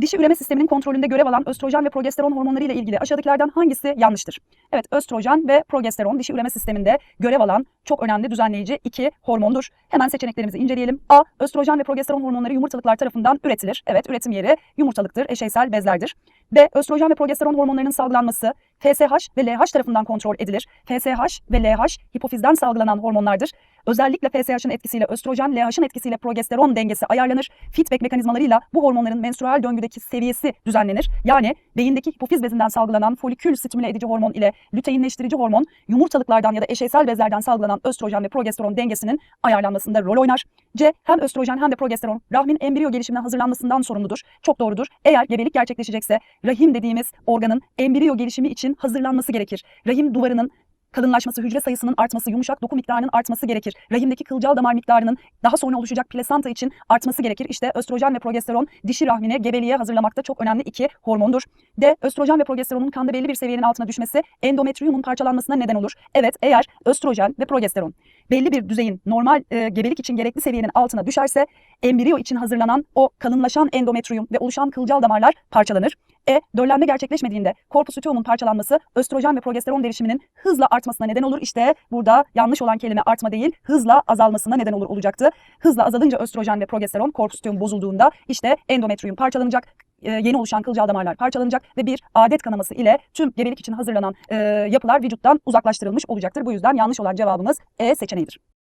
Dişi üreme sisteminin kontrolünde görev alan östrojen ve progesteron hormonları ile ilgili aşağıdakilerden hangisi yanlıştır? Evet, östrojen ve progesteron dişi üreme sisteminde görev alan çok önemli düzenleyici iki hormondur. Hemen seçeneklerimizi inceleyelim. A. Östrojen ve progesteron hormonları yumurtalıklar tarafından üretilir. Evet, üretim yeri yumurtalıktır, eşeysel bezlerdir. B. Östrojen ve progesteron hormonlarının salgılanması FSH ve LH tarafından kontrol edilir. FSH ve LH hipofizden salgılanan hormonlardır. Özellikle FSH'ın etkisiyle östrojen, LH'ın etkisiyle progesteron dengesi ayarlanır. Feedback mekanizmalarıyla bu hormonların menstrual döngüdeki seviyesi düzenlenir. Yani beyindeki hipofiz bezinden salgılanan folikül stimüle edici hormon ile lüteinleştirici hormon yumurtalıklardan ya da eşeysel bezlerden salgılanan östrojen ve progesteron dengesinin ayarlanmasında rol oynar. C. Hem östrojen hem de progesteron rahmin embriyo gelişimine hazırlanmasından sorumludur. Çok doğrudur. Eğer gebelik gerçekleşecekse rahim dediğimiz organın embriyo gelişimi için hazırlanması gerekir. Rahim duvarının kalınlaşması, hücre sayısının artması, yumuşak doku miktarının artması gerekir. Rahimdeki kılcal damar miktarının daha sonra oluşacak plasenta için artması gerekir. İşte östrojen ve progesteron dişi rahmine gebeliğe hazırlamakta çok önemli iki hormondur. D. Östrojen ve progesteronun kanda belli bir seviyenin altına düşmesi endometriyumun parçalanmasına neden olur. Evet eğer östrojen ve progesteron belli bir düzeyin normal e, gebelik için gerekli seviyenin altına düşerse embriyo için hazırlanan o kalınlaşan endometriyum ve oluşan kılcal damarlar parçalanır. E. Döllenme gerçekleşmediğinde korpus luteum'un parçalanması östrojen ve progesteron derişiminin hızla artmasına neden olur. İşte burada yanlış olan kelime artma değil, hızla azalmasına neden olur olacaktı. Hızla azalınca östrojen ve progesteron luteum bozulduğunda işte endometriyum parçalanacak, e, yeni oluşan kılcal damarlar parçalanacak ve bir adet kanaması ile tüm gebelik için hazırlanan e, yapılar vücuttan uzaklaştırılmış olacaktır. Bu yüzden yanlış olan cevabımız E seçeneğidir.